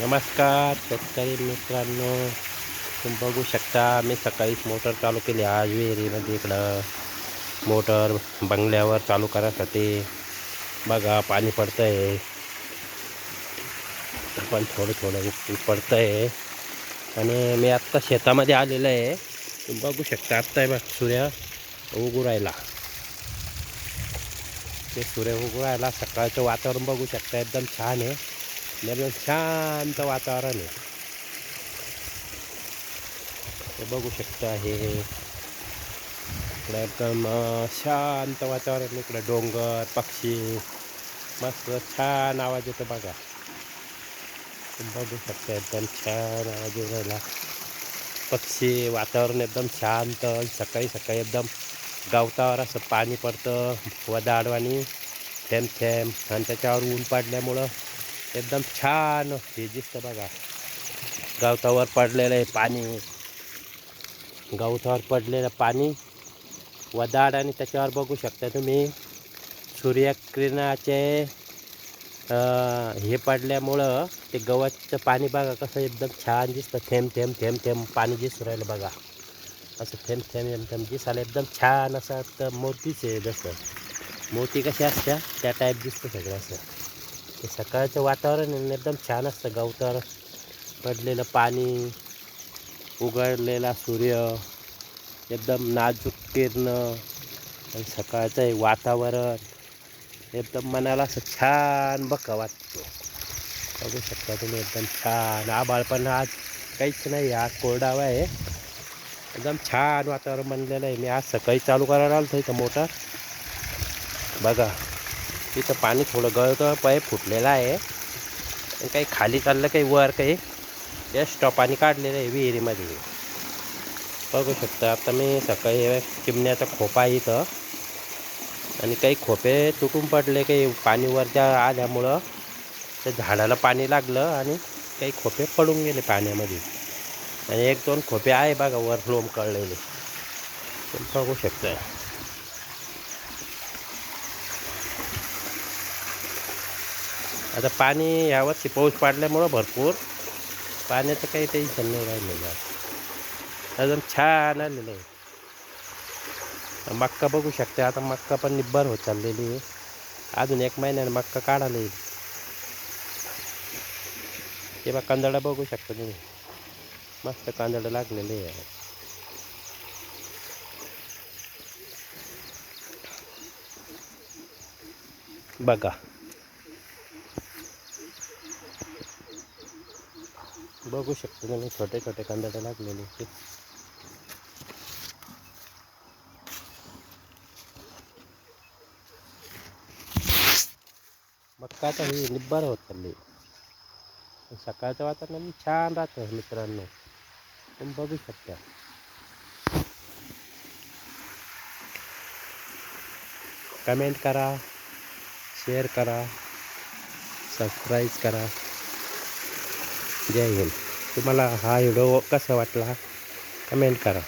नमस्कार शेतकरी मित्रांनो. तुम्ही बघू शकता मी सकाळीच मोटर चालू केली. आज विहिरीमध्ये इकडं मोटर बंगल्यावर चालू करायसाठी. बघा पाणी पडतं आहे पण थोडं थोडं पडतं आहे आणि मी आत्ता शेतामध्ये आलेलं आहे. तुम्ही बघू शकता आत्ता आहे बघ सूर्य उगू राहिला. ते सूर्य उगू राहिला. सकाळचं वातावरण बघू शकता एकदम छान आहे. दरम्यान शांत वातावरण आहे. ते बघू शकता हे. इकडं एकदम शांत वातावरण इकडं डोंगर पक्षी. मस्त छान आवाज येतो बघा. बघू शकता एकदम छान आवाज येऊ राहिला. पक्षी वातावरण एकदम शांत. सकाळी सकाळी एकदम गवतावर असं पाणी पडतं. वदाडवानी थेंब थेंब. आणि त्याच्यावर ऊन पडल्यामुळं एकदम छान हे दिसतं बघा. गवतावर पडलेलं आहे पाणी. गवतावर पडलेलं पाणी. वदाड आणि त्याच्यावर बघू शकता तुम्ही. सूर्यकिरणाचे हे पडल्यामुळं ते गवतचं पाणी बघा कसं एकदम छान दिसतं. थेंब थेंब थेंब थेंब पाणी दिसू राहिलं बघा. असं थेंब थेंब थेंब थेंब दिसायला एकदम छान असं तर मोतीच आहे जसं. मोती कशी असत्या? त्या टाईप दिसतं सगळं असं. ते सकाळचं वातावरण आहे एकदम छान असतं गवतावर. पडलेलं पाणी उघडलेला सूर्य एकदम नाजूक किरणं आणि सकाळचं हे वातावरण एकदम मनाला असं छान बघा वाटतो. बघू शकता तुम्ही एकदम छान आबाळ पण आज काहीच नाही आज कोरडावा आहे. एकदम छान वातावरण बनलेलं आहे. मी आज सकाळी चालू करायला आलो इथं मोटर. बघा. तिथं पाणी थोडं गळतं पाईप फुटलेला आहे. आणि काही खाली चाललं काही वर काही एक्स्ट्रा पाणी काढलेलं आहे विहिरीमध्ये. बघू शकता आता मी सकाळी चिमण्याचा खोपा आहे इथं. आणि काही खोपे तुटून पडले काही पाणीवरच्या आल्यामुळं त्या झाडाला पाणी लागलं आणि काही खोपे पडून गेले पाण्यामध्ये. आणि एक दोन खोपे आहे बघा वर लोम कळलेले. बघू शकता. आता पाणी यावर्षी पाऊस पडल्यामुळं भरपूर. पाण्याचं काही टेन्शन नाही राहिलेलं. आहे. अजून छान आलेलं आहे. मक्का बघू शकते. आता मक्का पण निब्बर होत चाललेली आहे. अजून एक महिन्याने मक्का काढायला येईल. ते बघ कांदडा बघू शकता तुम्ही. मस्त कांदडं लागलेले आहे. बघा. बघू शकतो तुम्ही छोटे छोटे कांदडे लागलेले ते. मक्का आता ही निब्बार होत चालली सकाळचं वातावरण छान राहतं मित्रांनो. तुम्ही बघू शकता. कमेंट करा शेअर करा सबस्क्राईब करा. जय हिंद. तुम्हाला हा व्हिडिओ कसा वाटला? कमेंट करा.